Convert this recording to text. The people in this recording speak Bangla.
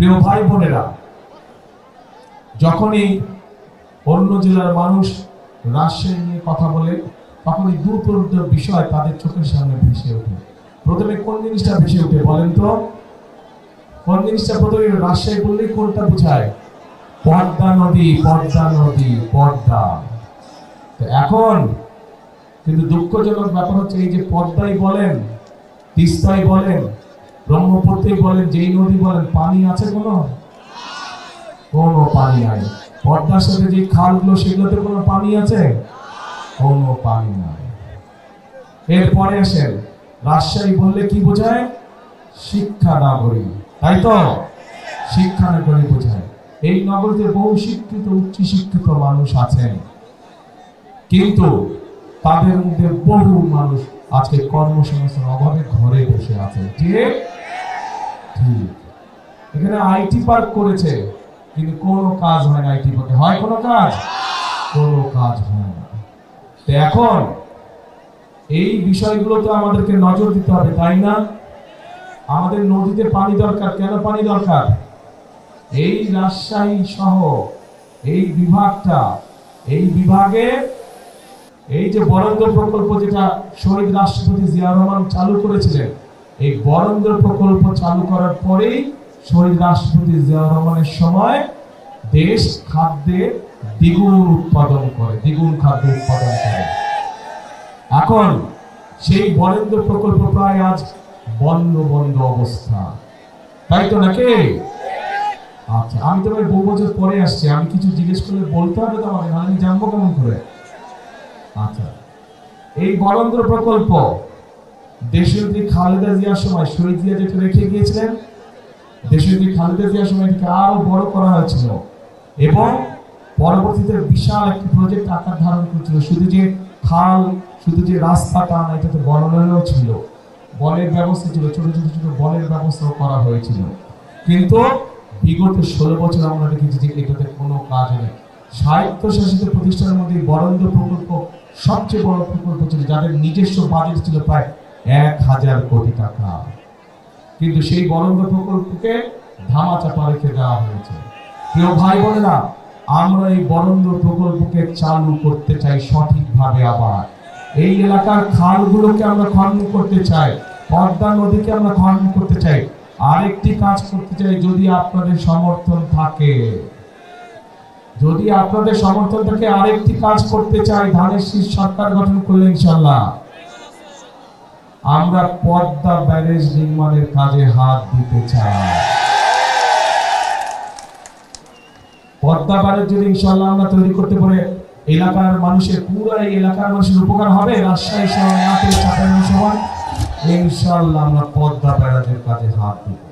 প্রিয় ভাই বোনেরা, যখনই অন্য জেলার মানুষ রাজশাহী নিয়ে কথা বলে তখনই দূরপূর্ব বিষয় তাদের চোখের সামনে ভেসে ওঠে। প্রথমে কোন জিনিসটা ভেসে ওঠে বলেন তো? কোন জিনিসটা প্রথমে রাজশাহী বললেই কোনটা বোঝায়? পদ্মা নদী পদ্মা নদী, পদ্মা। তো এখন কিন্তু দুঃখজনক ব্যাপার হচ্ছে এই যে পদ্মাই বলেন, তিস্তাই বলেন ব্রহ্মপুত্রই বলেন, যেই নদী বলেন, পানি আছে কোনো? কোনো পানি নাই। পদ্মার সাথে যে খালগুলো, সেগুলোতে কোনো পানি আছে? কোনো পানি নাই। এরপরে আসেন, রাজশাহী বললে কি বোঝায়? শিক্ষা নগরী। তাই তো? শিক্ষা নগরী বোঝায়। এই নগরীতে বহু শিক্ষিত উচ্চ শিক্ষিত মানুষ আছেন। কিন্তু তাদের মধ্যে বহু মানুষ আজকে কর্মসংস্থান অভাবে ঘরে বসে আছে ঠিক এখানে আইটি পার্ক করেছে, কিন্তু কোনো কাজ হয় না আইটি পার্কে। হয় কোনো কাজ? কোনো কাজ হয় না। তো এখন এই বিষয়গুলো তো আমাদেরকে নজর দিতে হবে, তাই না? আমাদের নদীতে পানি দরকার। কেন পানি দরকার? এই রাজশাহী সহ এই বিভাগটা, এই বিভাগে এই যে বরেন্দ্র প্রকল্প যেটা শহীদ রাষ্ট্রপতি জিয়া রহমান চালু করেছিলেন এই বরেন্দ্র প্রকল্প চালু করার পরেই শহীদ রাষ্ট্রপতি জিয়া রহমানের সময় দেশ খাদ্যে দ্বিগুণ উৎপাদন করে, দ্বিগুণ খাদ্য উৎপাদন করে। এখন সেই বরেন্দ্র প্রকল্প প্রায় আজ বন্ধ বন্ধ অবস্থা। তাই তো নাকি? আচ্ছা আমি তো ভাই বহু বছর পরে আসছি। আমি কিছু জিজ্ঞেস করলে বলতে হবে তো আমাকে, নাহলে আমি জানব কেমন করে। আচ্ছা এই বরেন্দ্র প্রকল্প দেশনেত্রী খালেদা জিয়ার সময় শহীদ জিয়া যেটা রেখে গিয়েছিলেন দেশনেত্রী খালেদা জিয়ার সময় এটাকে আরও বড় করা হয়েছিল। এবং পরবর্তীতে বিশাল একটি প্রজেক্ট আকার ধারণ করেছিল, শুধু যে খাল, শুধু যে রাস্তাটা না, এটাতে বনলেও ছিল। বলের ব্যবস্থা ছিল, ছোট ছোট ছোট বলের ব্যবস্থাও করা হয়েছিল। কিন্তু বিগত ষোলো বছর আমরা দেখেছি যে এটাতে কোনো কাজ নেই। স্বায়ত্তশাসিত প্রতিষ্ঠানের মধ্যে বরেন্দ্র প্রকল্প সবচেয়ে বড় প্রকল্প ছিল, যাদের নিজস্ব বাজেট ছিল প্রায় এক হাজার কোটি টাকা। কিন্তু সেই বরেন্দ্র প্রকল্পকে ধামা ধামাচাপা রেখে দেওয়া হয়েছে। প্রিয় ভাই বোনেরা, আমরা এই বরেন্দ্র প্রকল্পকে চালু করতে চাই সঠিকভাবে আবার। এই এলাকার খালগুলোকে আমরা খনন করতে চাই, পদ্মা নদীকে আমরা খনন করতে চাই। আরেকটি কাজ করতে চাই, যদি আপনাদের সমর্থন থাকে। যদি আপনাদের সমর্থন থাকে, আরেকটি কাজ করতে চাই, ধানের শীষ সরকার গঠন করলে ইনশাল্লাহ আমরা পদ্মা ব্যারেজ নির্মাণের কাজে হাত দিতে চাই। পদ্মা ব্যারেজ যদি ইনশাল্লাহ আমরা তৈরি করতে পারে, এলাকার মানুষের, পুরো এই এলাকার মানুষের উপকার হবে। রাজশাহী শহর নাটোর চাপাই সমান ইনশাল্লাহ আমরা পদ্মা ব্যারাজের কাজে হাত দিব।